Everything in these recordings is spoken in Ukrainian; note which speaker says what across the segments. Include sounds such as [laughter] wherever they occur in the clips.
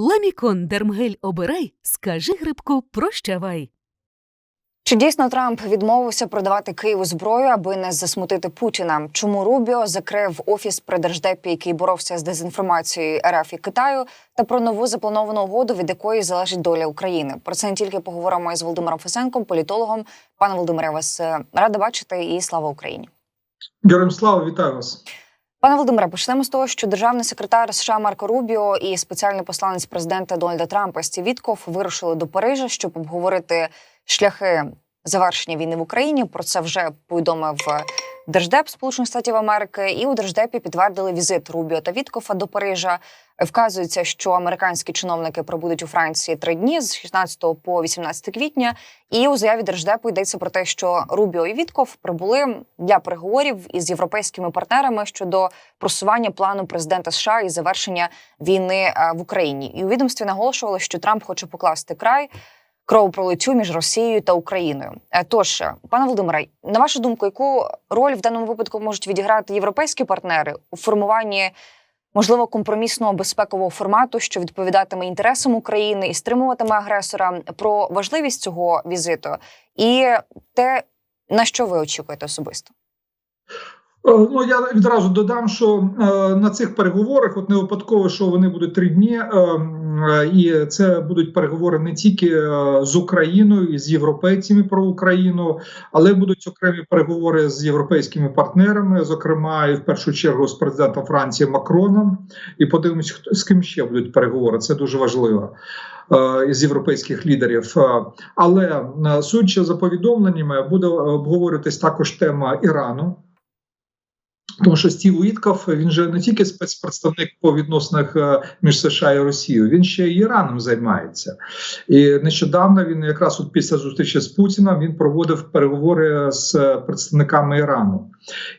Speaker 1: Ламікон Дермгель обирай, скажи грибку прощавай.
Speaker 2: Чи дійсно Трамп відмовився продавати Києву зброю, аби не засмутити Путіна? Чому Рубіо закрив офіс при держдепі, який боровся з дезінформацією РФ і Китаю, та про нову заплановану угоду, від якої залежить доля України? Про це не тільки поговоримо із Володимиром Фесенком, політологом. Пане Володимире, вас е, рада бачити і слава Україні.
Speaker 3: Героям слава, вітаю вас.
Speaker 2: Пане Володимире, почнемо з того, що державний секретар США Марко Рубіо і спеціальний посланець президента Дональда Трампа Стів Вітков вирушили до Парижа, щоб обговорити шляхи завершення війни в Україні. Про це вже повідомив Держдеп Сполучених Штатів Америки, і у Держдепі підтвердили візит Рубіо та Віткофа до Парижа. Вказується, що американські чиновники пробудуть у Франції три дні з 16 по 18 квітня. І у заяві держдепу йдеться про те, що Рубіо і Вітков прибули для переговорів із європейськими партнерами щодо просування плану президента США і завершення війни е, в Україні. І у відомстві наголошували, що Трамп хоче покласти край кровопролиттю між Росією та Україною. Е, Тож, пане Володимире, на вашу думку, яку роль в даному випадку можуть відіграти європейські партнери у формуванні? Можливо, компромісного безпекового формату, що відповідатиме інтересам України і стримуватиме агресора про важливість цього візиту, і те, на що ви очікуєте особисто.
Speaker 3: Е, Ну я відразу додам, що е, на цих переговорах, от не випадково, що вони будуть три дні, е, і це будуть переговори не тільки з Україною і з європейцями про Україну, але будуть окремі переговори з європейськими партнерами, зокрема і в першу чергу з президентом Франції Макроном. І подивимось, хто з ким ще будуть переговори. Це дуже важливо. З європейських лідерів, але судячи за повідомленнями, буде обговорюватись також тема Ірану. Тому що Стів Уітков, він же не тільки спецпредставник по відносинах е, між США і Росією, він ще й Іраном займається. І нещодавно він якраз от після зустрічі з Путіном він проводив переговори з представниками Ірану.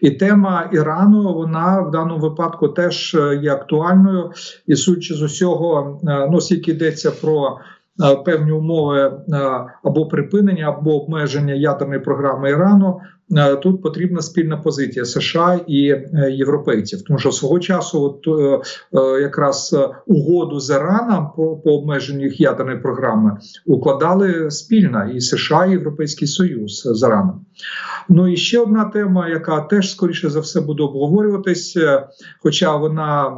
Speaker 3: І тема Ірану вона в даному випадку теж е, є актуальною. І судячи з усього, е, ну оскільки йдеться про е, певні умови е, або припинення, або обмеження ядерної програми Ірану. Е, Тут потрібна спільна позиція США і е, європейців, тому що свого часу, от е, якраз угоду з Іраном по, по обмеженню їх ядерної програми укладали спільно і США, і Європейський Союз з Іраном. Ну і ще одна тема, яка теж скоріше за все буде обговорюватись, хоча вона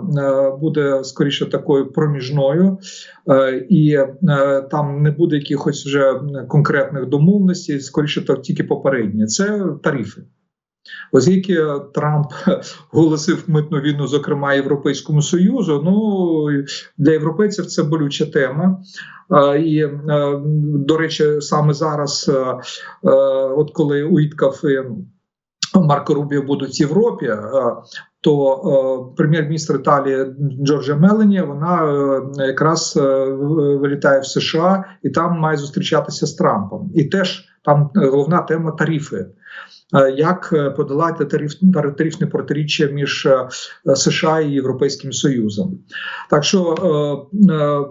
Speaker 3: буде скоріше такою проміжною, і там не буде якихось вже конкретних домовленостей, скоріше то тільки попередні. Це тарифи. Оскільки Трамп [laughs] оголосив митну війну, зокрема Європейському Союзу, ну для європейців це болюча тема. І е, до речі, саме зараз, е, е, от коли Уіткав і Марко Рубіо будуть в Європі, то е, прем'єр-міністр Італії Джорджа Мелені вона е, якраз е, вилітає в США і там має зустрічатися з Трампом. І теж там головна тема тарифи. Е, Як е, подолати тариф, тарифне протиріччя між е, США і Європейським Союзом? Так що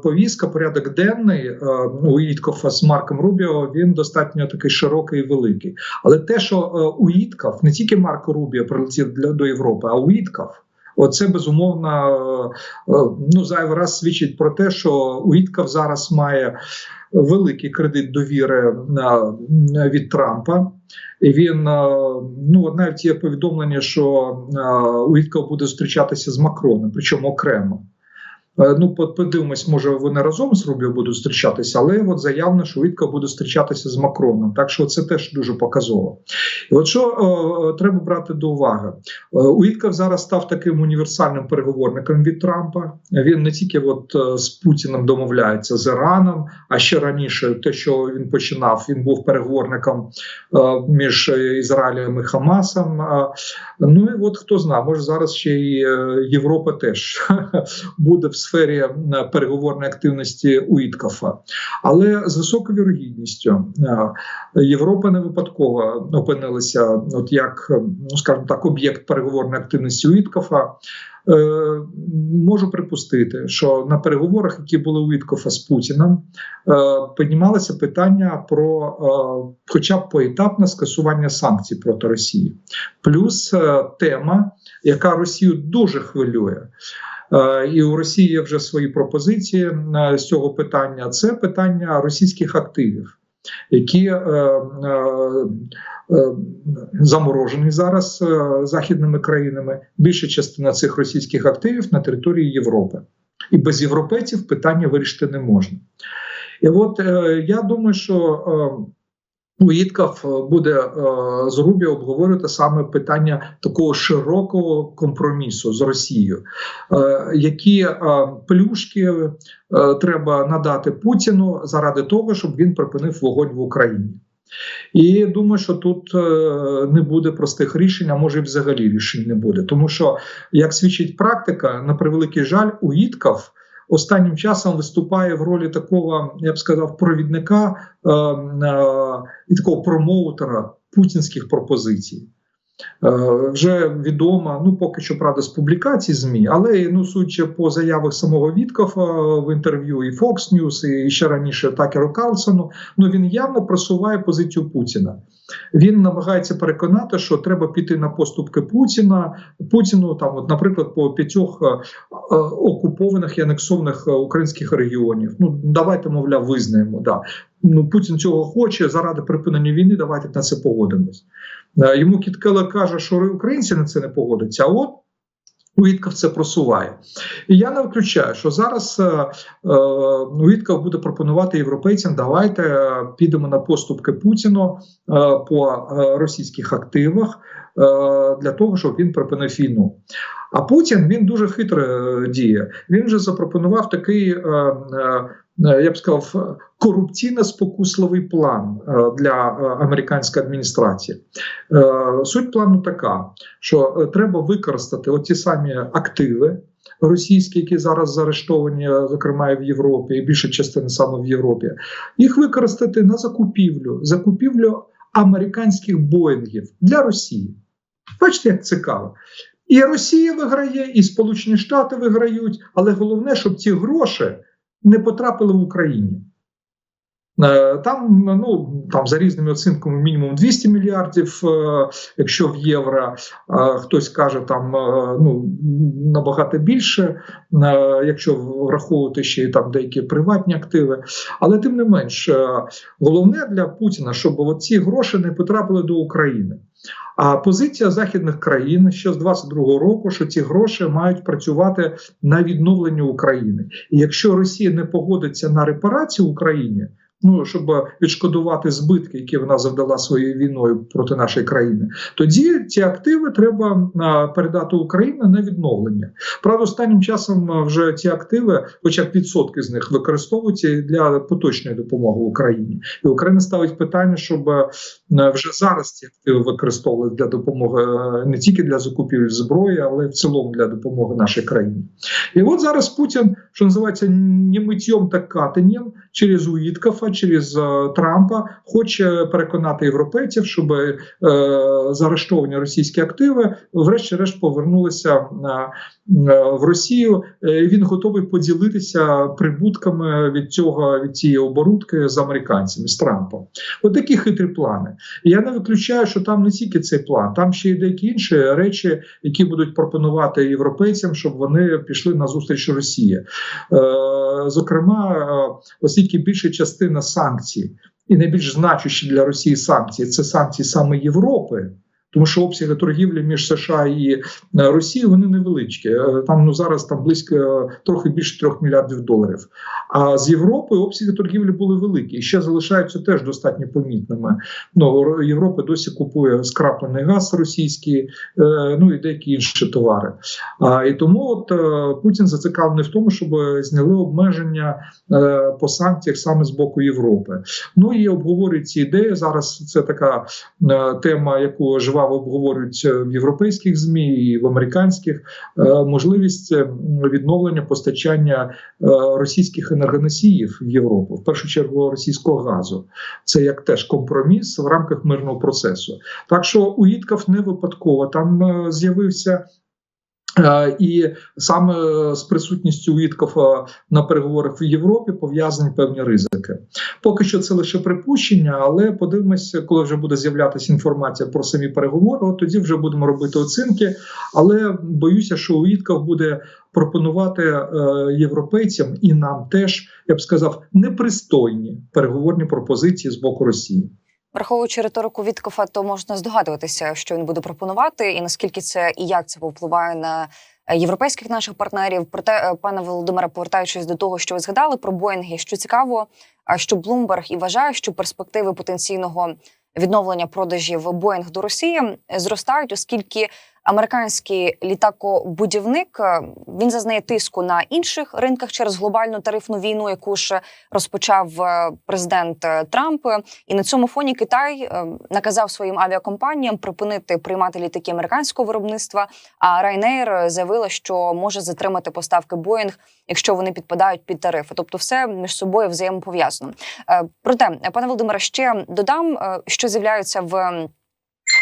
Speaker 3: повістка, порядок денний у Іткофа з Марком Рубіо він достатньо такий широкий і великий. Але те, що Уіткав, не тільки Марко Рубіо прилетів для до Європи, а Уіткав. Оце безумовно ну зайвий раз свідчить про те, що Уіткав зараз має великий кредит довіри від Трампа. Він е, ну навіть є повідомлення, що е, буде зустрічатися з Макроном, причому окремо. Е, Ну, подивимось, може вони разом з Рубіо будуть зустрічатися, але от заявлено, що Уітка буде зустрічатися з Макроном. Так що це теж дуже показово. І от що е, треба брати до уваги, Е, Уіткав зараз став таким універсальним переговорником від Трампа. Він не тільки от е, з Путіним домовляється з Іраном, а ще раніше, те, що він починав, він був переговорником е, між Ізраїлем і Хамасом. Е, Ну і от хто знає, може зараз ще і е, Європа теж [laughs] буде в сфері е, переговорної активності Уіткафа. Але з високою вірогідністю е, Європа не випадково опинилася, от як е, ну скажімо так, об'єкт переговорної активності Уіткафа. Можу припустити, що на переговорах, які були у Віткофа з Путіним, е, піднімалося питання про, хоча б поетапне скасування санкцій проти Росії, плюс тема, яка Росію дуже хвилює. Е, І у Росії є вже свої пропозиції е, з цього питання. Це питання російських активів, які е, заморожені зараз західними країнами. Більша частина цих російських активів на території Європи, і без європейців питання вирішити не можна. І от я думаю, що е, буде е, з Рубі обговорювати саме питання такого широкого компромісу з Росією, е, які плюшки треба надати Путіну заради того, щоб він припинив вогонь в Україні. І думаю, що тут не буде простих рішень, а може і взагалі рішень не буде. Тому що, як свідчить практика, на превеликий жаль, Уїтков останнім часом виступає в ролі такого, я б сказав, провідника е, е, і такого промоутера путінських пропозицій. Е, вже відомо, ну поки що правда з публікацій змі, але ну судячи по заявах самого Віткофа в інтерв'ю і Fox News, і ще раніше Такеру Карлсону, ну він явно просуває позицію Путіна. Він намагається переконати, що треба піти на поступки Путіна Путіну, там, от, наприклад, по п'ятьох е, е, окупованих і анексованих е, українських регіонів. Ну давайте, мовляв, визнаємо. Да. Ну Путін цього хоче заради припинення війни. Давайте на це погодимось. Е, Йому Кіткела каже, що українці на це не погодяться. А от Уїтков це просуває. І я не виключаю, що зараз е, е, Уїтков буде пропонувати європейцям, давайте е, підемо на поступки Путіну е, по російських активах е, для того, щоб він припинив війну. А Путін він дуже хитро діє. Він вже запропонував такий, е, я б сказав, корупційно-спокусливий план е, для е, американської адміністрації. Е, Суть плану така, що е, треба використати оті самі активи. Російські, які зараз заарештовані, е, зокрема і в Європі, і більша частина саме в Європі, їх використати на закупівлю, закупівлю американських боїнгів для Росії. Бачите, як цікаво. І Росія виграє, і Сполучені Штати виграють, але головне, щоб ці гроші не потрапили в Україні. Е, Там ну там за різними оцінками мінімум 200 мільярдів, е, якщо в євро, хтось каже там е, ну набагато більше, якщо враховувати ще там деякі приватні активи. Але тим не менш, головне для Путіна, щоб ці гроші не потрапили до України. А позиція західних країн ще з 22-го року, що ці гроші мають працювати на відновлення України. І якщо Росія не погодиться на репарацію Україні, ну щоб відшкодувати збитки, які вона завдала своєю війною проти нашої країни, тоді ці активи треба передати Україні на відновлення. Правда, останнім часом вже ці активи, хоча б відсотки з них використовуються для поточної допомоги Україні, і Україна ставить питання, щоб вже зараз ці активи використовували для допомоги не тільки для закупівель зброї, але в цілому для допомоги нашій країні. І от зараз Путін, що називається не миттєм та катанням через Через Трампа, хоче переконати європейців, щоб е, заарештовані російські активи, врешті-решт, повернулися е, в Росію. Е, Він готовий поділитися прибутками від цього від цієї оборудки з американцями з Трампом. От такі хитрі плани. Я не виключаю, що там не тільки цей план, там ще й деякі інші речі, які будуть пропонувати європейцям, щоб вони пішли на зустріч Росії. Е, Зокрема, е, оскільки більша частина санкцій і найбільш значущі для Росії санкції це санкції саме Європи. Тому що обсяги торгівлі між США і е, Росією вони невеличкі. Е, Там ну зараз там близько е, трохи більше трьох мільярдів доларів. А з Європою обсяги торгівлі були великі і ще залишаються теж достатньо помітними. Ну Європа досі купує скраплений газ російський, ну і деякі інші товари. А і тому от Путін зацікавлений в тому, щоб зняли обмеження по санкціях саме з боку Європи. Ну і обговорюють ці ідеї. Зараз це така тема, яку жваво обговорюють е, в європейських змі і в американських. е, Можливість е, відновлення постачання е, російських енергоносіїв в Європу, в першу чергу російського газу. Це як теж компроміс в рамках мирного процесу. Так що Уїтков не випадково там з'явився. Е, І саме з присутністю Віткофа на переговорах в Європі пов'язані певні ризики. Поки що це лише припущення, але подивимося, коли вже буде з'являтися інформація про самі переговори. От тоді вже будемо робити оцінки. Але боюся, що Вітков буде пропонувати е, європейцям і нам теж, я б сказав, непристойні переговорні пропозиції з боку Росії.
Speaker 2: Враховуючи риторику Віткофа, то можна здогадуватися, що він буде пропонувати, і наскільки це і як це повпливає на е, європейських наших партнерів. Проте, е, пане Володимире, повертаючись до того, що ви згадали про Боїнги, що цікаво, що Блумберг і вважає, що перспективи потенційного відновлення продажів Боїнг до Росії зростають, оскільки американський літакобудівник е, він зазнає тиску на інших ринках через глобальну тарифну війну, яку ж розпочав е, президент е, Трамп. І на цьому фоні Китай наказав своїм авіакомпаніям припинити приймати літаки американського виробництва. А Ryanair заявила, що може затримати поставки Боїнг, якщо вони підпадають під тарифи. Тобто, все між собою взаємопов'язано. Проте, пане Володимире, ще додам, що з'являються в.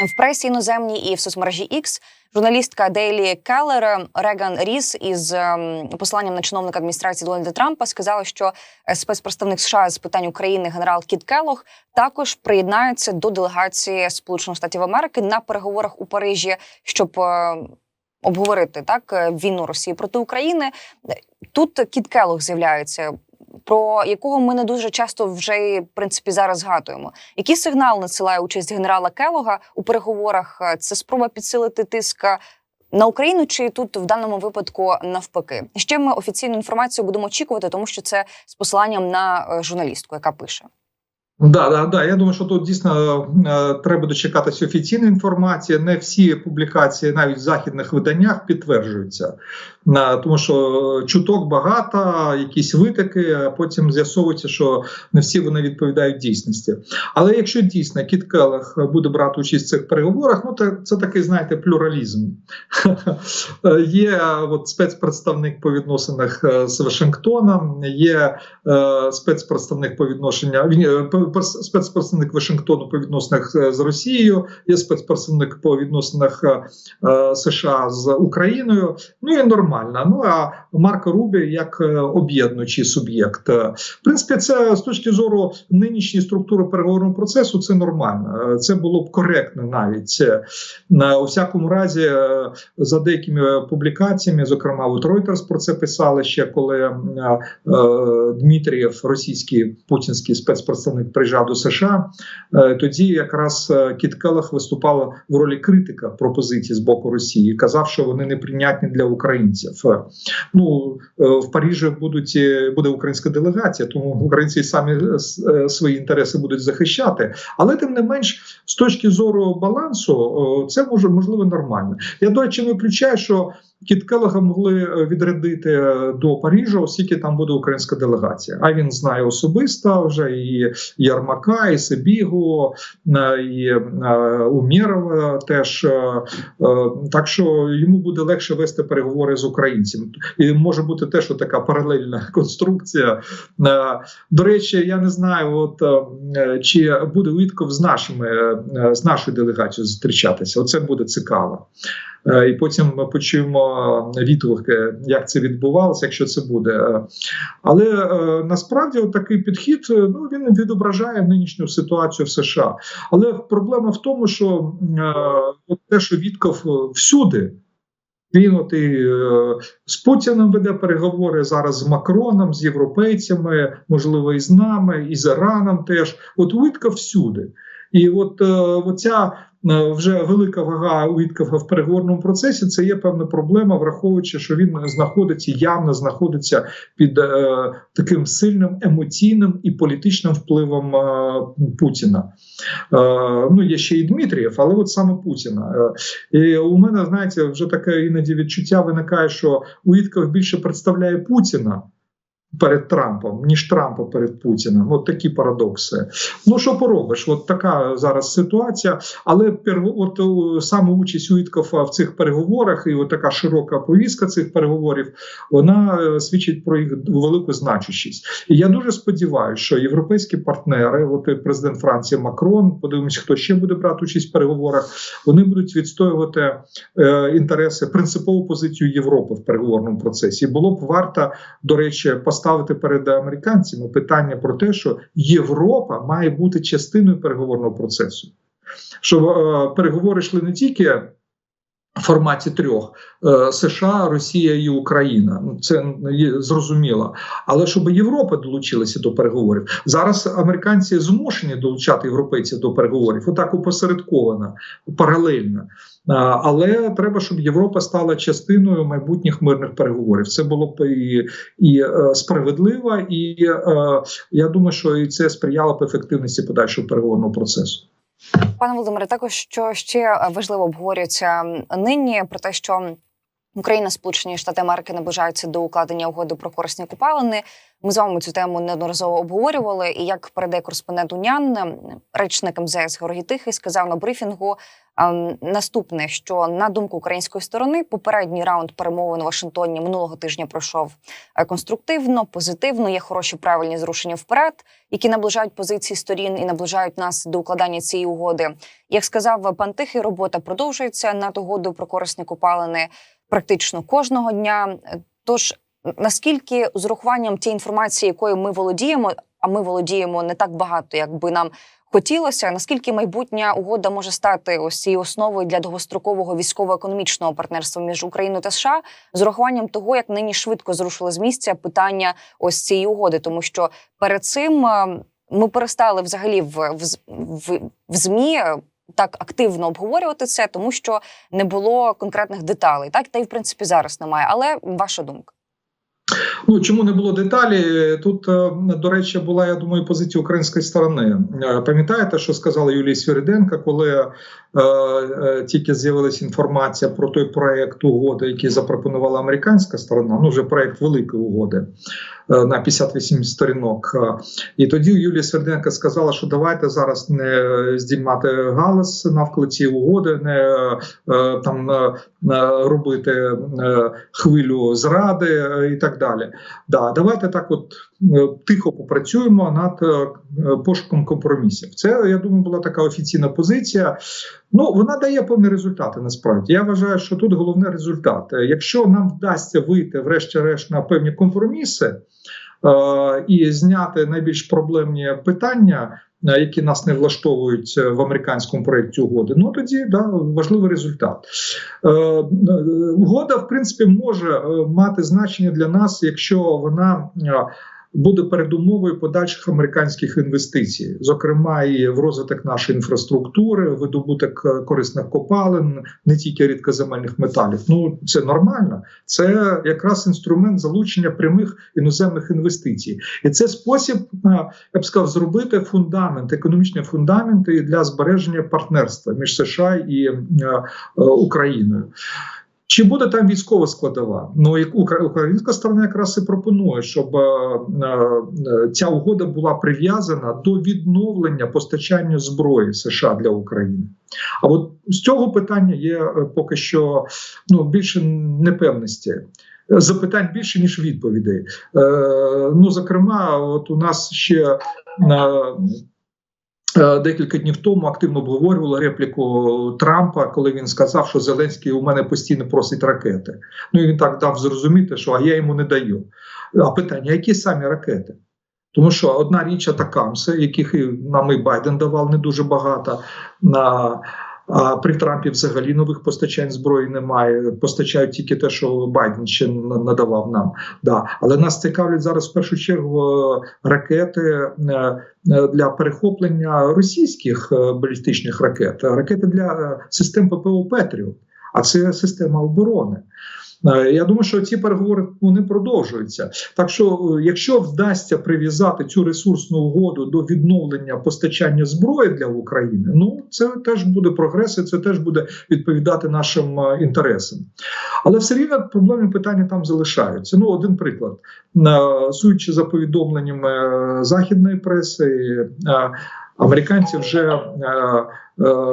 Speaker 2: В пресі іноземній і в соцмережі X журналістка Дейлі Келлер Реган Ріс із ем, посиланням на чиновника адміністрації Дональда Трампа сказала, що е, спецпредставник США з питань України генерал Кіт Келлог також приєднається до делегації Сполучених Штатів Америки на переговорах у Парижі, щоб е, обговорити так е, війну Росії проти України. Тут Кіт Келлог з'являється. Про якого ми не дуже часто вже в принципі зараз згадуємо. Який сигнал надсилає участь генерала Келога у переговорах? Це спроба підсилити тиск на Україну, чи тут в даному випадку навпаки? Ще ми офіційну інформацію будемо очікувати, тому що це з посиланням на е, журналістку, яка пише.
Speaker 3: Да, да, да. Я думаю, що тут дійсно е, треба дочекатися офіційної інформації. Не всі публікації, навіть в західних виданнях, підтверджуються, Е, тому що чуток багато, якісь витоки, а потім з'ясовується, що не всі вони відповідають дійсності. Але якщо дійсно Кіт Келлах буде брати участь в цих переговорах, ну це, це такий, знаєте, плюралізм. [laughs] Е, Є от спецпредставник по відносинах з Вашингтоном, є спецпредставник по п- спецпредставник Вашингтону по відносинах е, з Росією, є спецпредставник по відносинах е, е, США з Україною. Ну і нормально. Ну а Марко Рубі як об'єднуючий суб'єкт. В принципі, це з точки зору нинішньої структури переговорного процесу, це нормально. Це було б коректно навіть на у всякому разі. За деякими публікаціями, зокрема, от Reuters про це писали ще коли Дмитрієв, російський путінський спецпредставник, приїжджав до США. Е, тоді якраз е, Кіт Келлах виступала в ролі критика пропозицій з боку Росії, казав, що вони неприйнятні для українців. Ну е, в Парижі будуть буде українська делегація, тому українці самі свої інтереси будуть захищати. Але тим не менш, з точки зору балансу, це може можливо нормально. Я до речі, виключаю, що Кіт Келлога могли е, відрядити е, до Парижа, оскільки там буде українська делегація. А він знає особисто вже і Ярмака, і Сибігу, е, і Умєрова теж. Так що йому буде легше вести переговори з українцями. І може бути теж така паралельна [laughs] конструкція. До речі, я не знаю, от чи буде Вітков з нашими з нашою делегацією зустрічатися. Оце буде цікаво. Е, І потім ми почуємо відгуки, як це відбувалося, якщо це буде. Е, Але е, насправді такий підхід е, ну він відображає нинішню ситуацію в США. Але проблема в тому, що е, те, що Вітков е, всюди. Він от і е, з Путіним веде переговори зараз з Макроном, з європейцями, можливо, і з нами, і з Іраном теж. От Вітков всюди. І от е, оця е, вже велика вага Уіткова в переговорному процесі. Це є певна проблема, враховуючи, що він знаходиться явно знаходиться під е, таким сильним емоційним і політичним впливом е, Путіна. Е, ну є ще і Дмитрієв, але от саме Путіна. Е, і у мене знаєте, вже таке іноді відчуття виникає, що Уітков більше представляє Путіна. Перед Трампом, ніж Трампа перед Путіним. От такі парадокси. Ну що поробиш? От така зараз ситуація. Але от саме участь Уіткофа в цих переговорах і от така широка повістка цих переговорів, вона е, свідчить про їх велику значущість. І я дуже сподіваюся, що європейські партнери, от президент Франції Макрон, подивимось, хто ще буде брати участь в переговорах. Вони будуть відстоювати е, інтереси, принципову позицію Європи в переговорному процесі. Було б варто, до речі, поставити перед американцями питання про те, що Європа має бути частиною переговорного процесу. Щоб е, переговори йшли не тільки форматі трьох е, США, Росія і Україна. Ну, Це зрозуміло. Але щоб Європа долучилася до переговорів. Зараз американці змушені долучати європейців до переговорів, отак опосередковано, паралельно. Але треба, щоб Європа стала частиною майбутніх мирних переговорів. Це було б і, і е, справедливо, і е, я думаю, що і це сприяло б ефективності подальшого переговорного процесу.
Speaker 2: Пане Володимире, також що ще важливо обговорюється нині про те, що Україна, Сполучені Штати Америки наближаються до укладення угоди про корисні купалини. Ми з вами цю тему неодноразово обговорювали. І як передає кореспондент УНЯН, речник МЗС Георгій Тихий сказав на брифінгу ем, наступне: що на думку української сторони, попередній раунд перемовин у Вашингтоні минулого тижня пройшов е, конструктивно, позитивно. Є хороші правильні зрушення вперед, які наближають позиції сторін і наближають нас до укладання цієї угоди. Як сказав пан Тихий, робота продовжується над угодою про корисні купалини практично кожного дня. Тож наскільки з урахуванням тієї інформації, якою ми володіємо, а ми володіємо не так багато, як би нам хотілося, наскільки майбутня угода може стати ось цією основою для довгострокового військово-економічного партнерства між Україною та США, з урахуванням того, як нині швидко зрушили з місця питання ось цієї угоди, тому що перед цим е, ми перестали взагалі в, в, в, в змі. Так активно обговорювати це, тому що не було конкретних деталей. Так та й в принципі зараз немає. Але ваша думка.
Speaker 3: Ну чому не було деталі? Тут е, до речі була я думаю позиція української сторони. Е, Пам'ятаєте, що сказала Юлія Свириденко, коли е, е, тільки з'явилася інформація про той проект угоди, який запропонувала американська сторона, ну вже проект великої угоди на 58 сторінок. Е, І тоді Юлія Сверденко сказала, що давайте зараз не здіймати галас навколо цієї угоди, не е, там е, е, робити е, хвилю зради е, і так далі. Да, давайте так, от е, тихо попрацюємо над е, пошуком компромісів. Це я думаю, була така офіційна позиція. Ну вона дає певні результати. Насправді я вважаю, що тут головний результат. Е, Якщо нам вдасться вийти, врешті-решт, на певні компроміси е, і зняти найбільш проблемні питання. е, Які нас не влаштовують е, в американському проєкті угоди, ну тоді да важливий результат. Е, е, угода, в принципі, може е, мати значення для нас, якщо вона е, буде передумовою подальших американських інвестицій, зокрема і в розвиток нашої інфраструктури, видобуток е, корисних копалин, не тільки рідкоземельних металів. Ну це нормально. Це якраз інструмент залучення прямих іноземних інвестицій, і це спосіб, е, я б сказав, зробити фундамент, економічний фундамент для збереження партнерства між США і е, Україною. Чи буде там військова складова? Ну як укра- українська сторона якраз і пропонує, щоб е, е, ця угода була прив'язана до відновлення постачання зброї США для України. А от з цього питання є е, поки що ну більше непевності. Запитань більше ніж відповідей. Е, ну зокрема, от у нас ще Е, Декілька днів тому активно обговорювали репліку Трампа, коли він сказав, що Зеленський у мене постійно просить ракети. Ну і він так дав зрозуміти, що а я йому не даю. А питання: які самі ракети? Тому що одна річ атакамси, яких нам і Байден давав не дуже багато. На а при Трампі взагалі нових постачань зброї немає. Постачають тільки те, що Байден ще на- надавав нам. Да. Але нас цікавлять зараз в першу чергу е, ракети е, е, для перехоплення російських балістичних ракет, ракети для систем ППО Петріот, а це система оборони. Е, Я думаю, що ці переговори ну, не продовжуються. Так що, е, якщо вдасться прив'язати цю ресурсну угоду до відновлення постачання зброї для України, ну це теж буде прогрес, і це теж буде відповідати нашим е, інтересам. Але все рівно проблемні питання там залишаються. Ну, один приклад, судячи за повідомленнями західної преси. Американці вже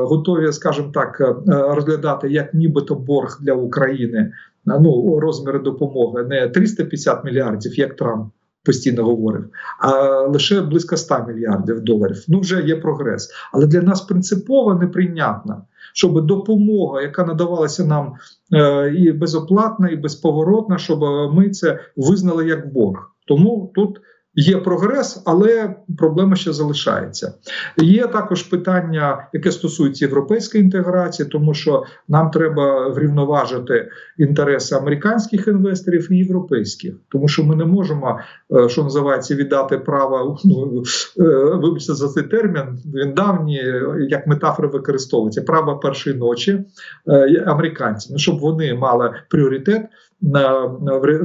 Speaker 3: готові, скажімо так, розглядати як нібито борг для України ну розміри допомоги не 350 мільярдів, як Трамп постійно говорив, а лише близько 100 мільярдів доларів. Ну вже є прогрес. Але для нас принципово неприйнятно, щоб допомога, яка надавалася нам е, і безоплатна, і безповоротна, щоб ми це визнали як борг. Тому тут. Є прогрес, але проблема ще залишається. Є також питання, яке стосується європейської інтеграції, тому що нам треба врівноважити інтереси американських інвесторів і європейських, тому що ми не можемо, е, що називається, віддати право. [laughs] Ну е, вибачте за цей термін. Він давній, як метафора використовується право першої ночі е, американцям, ну, щоб вони мали пріоритет на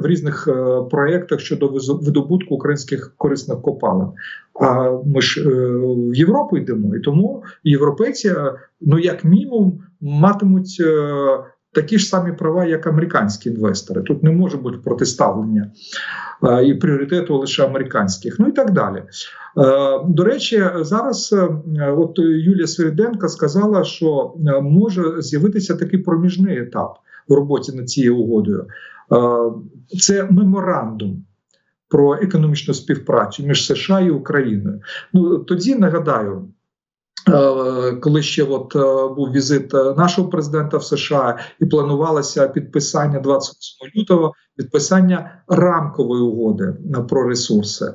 Speaker 3: в різних е, проєктах щодо видобутку українських корисних копалин. А ми ж е, в Європу йдемо, і тому європейці, е, ну як мінімум, матимуть. Такі ж самі права, як американські інвестори. Тут не може бути протиставлення і пріоритету лише американських, ну і так далі. До речі, зараз от Юлія Свириденко сказала, що може з'явитися такий проміжний етап в роботі над цією угодою. Е, Це меморандум. Про економічну співпрацю між США і Україною. Ну тоді нагадаю, е, коли ще от е, був візит нашого президента в США і планувалося підписання 28 лютого, підписання рамкової угоди про ресурси.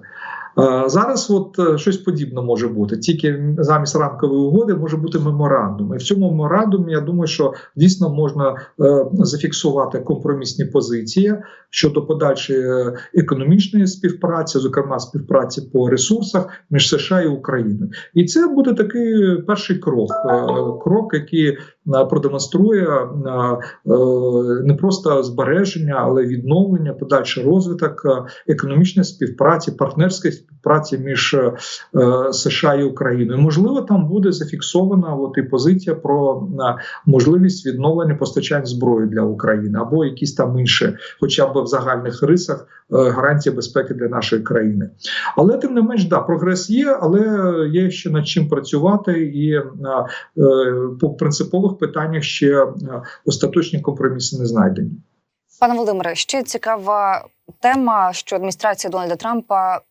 Speaker 3: Е, Зараз от е, щось подібне може бути. Тільки замість рамкової угоди може бути меморандум. І в цьому меморандумі я думаю, що дійсно можна е, зафіксувати компромісні позиції щодо подальшої економічної співпраці, зокрема співпраці по ресурсах між США і Україною. І це буде такий перший крок, крок, який продемонструє е, е, не просто збереження, але відновлення, подальший розвиток е, економічної співпраці, партнерської співпраці між е, США і Україною. Можливо, там буде зафіксована от і позиція про е, можливість відновлення постачань зброї для України або якісь там інші, хоча б в загальних рисах, е, гарантії безпеки для нашої країни. Але тим не менш, да, прогрес є, але є ще над чим працювати, і по принципових питаннях ще остаточні компроміси не знайдені.
Speaker 2: Пане Володимире, ще цікава тема, що адміністрація Дональда Трампа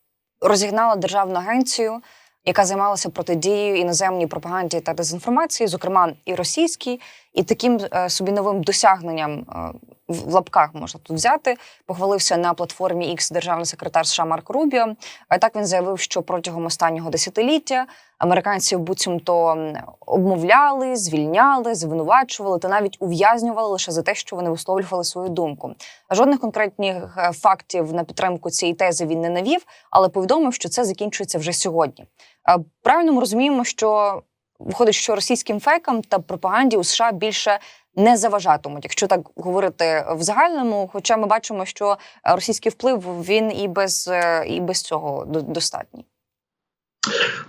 Speaker 2: розігнала державну агенцію, яка займалася протидією іноземній пропаганді та дезінформації, зокрема і російській, і таким е, собі новим досягненням е, в лапках можна тут взяти. Похвалився на платформі X державний секретар США Марк Рубіо. А так він заявив, що протягом останнього десятиліття американців буцімто обмовляли, звільняли, звинувачували та навіть ув'язнювали лише за те, що вони висловлювали свою думку. Жодних конкретних е, фактів на підтримку цієї тези він не навів, але повідомив, що це закінчується вже сьогодні. Е, Правильно ми розуміємо, що виходить, що російським фейкам та пропаганді у США більше не заважатимуть, якщо так говорити в загальному. Хоча ми бачимо, що російський вплив він і без, е, і без цього достатній.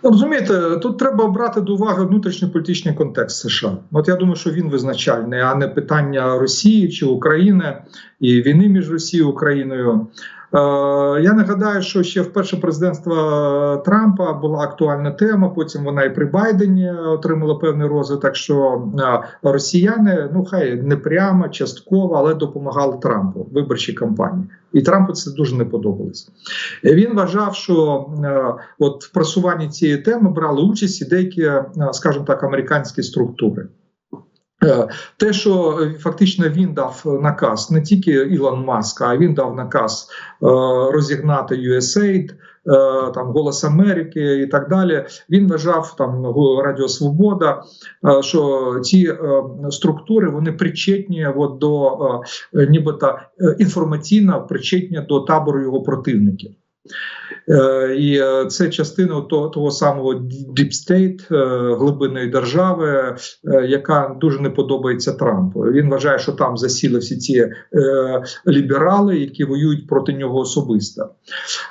Speaker 3: Ну, Розумієте, тут треба брати до уваги внутрішньополітичний контекст США. От я думаю, що він визначальний, а не питання Росії чи України і війни між Росією і Україною. Е, я нагадаю, що ще в перше президентство Трампа була актуальна тема. Потім вона і при Байдені отримала певний розвиток. Що е, росіяни, ну хай не прямо, частково, але допомагали Трампу виборчій кампанії, і Трампу це дуже не подобалось. Він вважав, що е, от в просуванні цієї теми брали участь і деякі, скажімо так, американські структури. Е, Те, що е, фактично він дав наказ не тільки Ілон Маск, а він дав наказ е, розігнати USAID, там Голос Америки і так далі. Він вважав там Радіо Свобода, що ці структури вони причетні от, до нібито інформаційно причетні до табору його противників. Е, І е, це частина того, того самого Deep State, е, глибинної держави, яка дуже не подобається Трампу. Він вважає, що там засіли всі ці ліберали, які воюють проти нього особисто.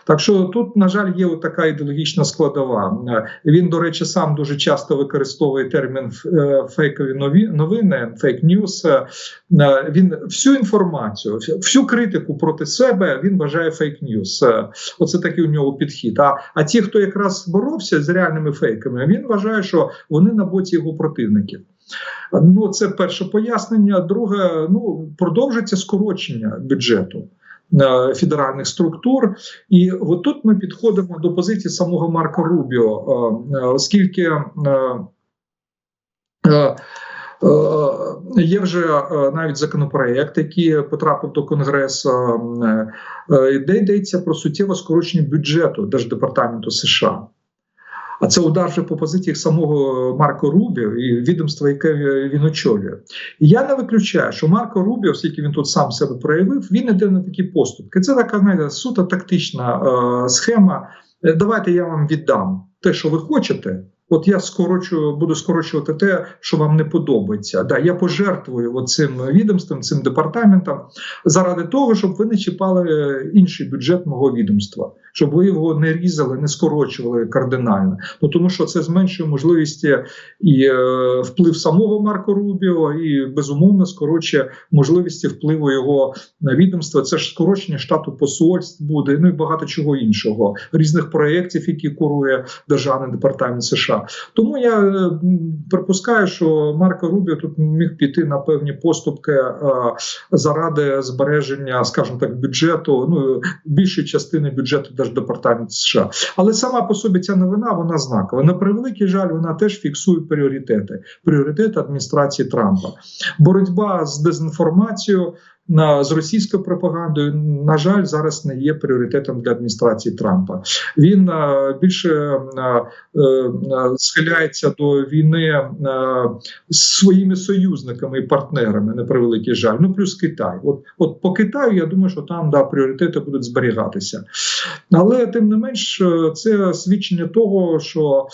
Speaker 3: Так що тут, на жаль, є така ідеологічна складова. Він, до речі, сам дуже часто використовує термін фейкові новини, фейк ньюс. Він всю інформацію, всю критику проти себе він вважає фейк ньюс. Оце такий у нього підхід. А, а ті, хто якраз боровся з реальними фейками, він вважає, що вони на боці його противників. Ну, це перше пояснення. Друге, ну продовжується скорочення бюджету. е, Федеральних структур, і от тут ми підходимо до позиції самого Марка Рубіо, е, е, оскільки Є вже е, навіть законопроект, який потрапив до Конгресу, е, е, де йдеться про суттєве скорочення бюджету Держдепартаменту США. А це удар вже по позиціях самого Марко Рубіо і відомства, яке він очолює. І я не виключаю, що Марко Рубіо, оскільки він тут сам себе проявив, він іде на такі поступки. Це така знаєте, суто тактична е, схема. Е, Давайте я вам віддам те, що ви хочете. От я скорочу, буду скорочувати те, що вам не подобається. Да, я пожертвую цим відомством, цим департаментом заради того, щоб ви не чіпали е, інший бюджет мого відомства, щоб ви його не різали, не скорочували кардинально. Ну тому що це зменшує можливості і е, вплив самого Марко Рубіо, і безумовно скорочує можливості впливу його на відомство. Це ж скорочення штату посольств буде, ну і багато чого іншого, різних проєктів, які курує державний департамент США. Тому я е, припускаю, що Марко Рубіо тут міг піти на певні поступки е, заради збереження, скажімо так, бюджету, ну більшої частини бюджету Держдепартаменту США. Але сама по собі ця новина вона знакова. На превеликий жаль, вона теж фіксує пріоритети. Пріоритети адміністрації Трампа. Боротьба з дезінформацією. На з російською пропагандою на жаль зараз не є пріоритетом для адміністрації Трампа. Він е, більше е, е, схиляється до війни з своїми союзниками і партнерами на превеликий жаль. Ну плюс Китай. От, от по Китаю я думаю, що там да пріоритети будуть зберігатися, але тим не менш, це свідчення того, що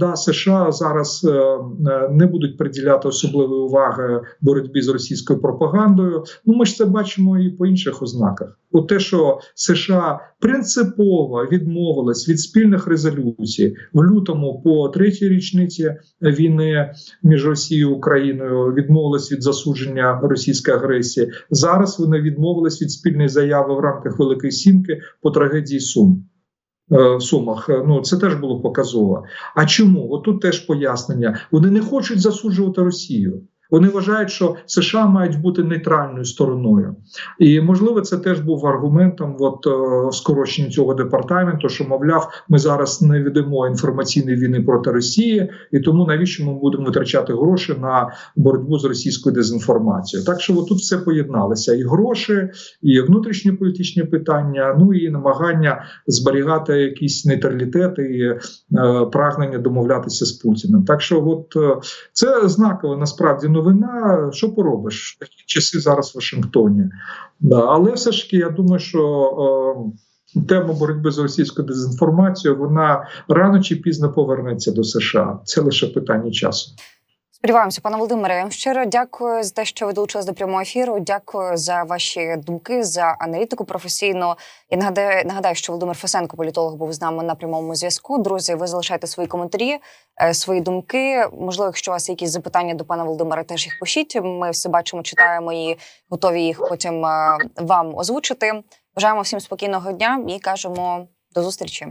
Speaker 3: да США зараз е, е, не будуть приділяти особливої уваги боротьбі з російською пропагандою. Ну ми ж це бачимо і по інших ознаках. От те, що США принципово відмовились від спільних резолюцій в лютому по третій річниці війни між Росією і Україною, відмовились від засудження російської агресії. Зараз вони відмовились від спільної заяви в рамках Великої Сімки по трагедії Сум. Е, В Сумах, ну це теж було показово. А чому? Отут теж пояснення. Вони не хочуть засуджувати Росію. Вони вважають, що США мають бути нейтральною стороною, і можливо, це теж був аргументом от, е, скорочення цього департаменту, що мовляв, ми зараз не ведемо інформаційної війни проти Росії, і тому навіщо ми будемо витрачати гроші на боротьбу з російською дезінформацією? Так що от тут все поєдналося: і гроші, і внутрішні політичні питання, ну і намагання зберігати якийсь нейтралітет і е, прагнення домовлятися з Путіним. Так що, от е, це знакова насправді новина. Що поробиш? Такі часи зараз в Вашингтоні. Да, але все ж таки, я думаю, що. Е, Тема боротьби з російською дезінформацією вона рано чи пізно повернеться до США. Це лише питання часу.
Speaker 2: Сподіваємося, пане Володимире, я вам щиро дякую за те, що ви долучились до прямого ефіру. Дякую за ваші думки, за аналітику професійну. І нагадаю, нагадаю, що Володимир Фесенко, політолог, був з нами на прямому зв'язку. Друзі, ви залишайте свої коментарі, е, свої думки. Можливо, якщо у вас є якісь запитання до пана Володимира, теж їх пишіть. Ми все бачимо, читаємо і готові їх потім е, вам озвучити. Бажаємо всім спокійного дня і кажемо до зустрічі.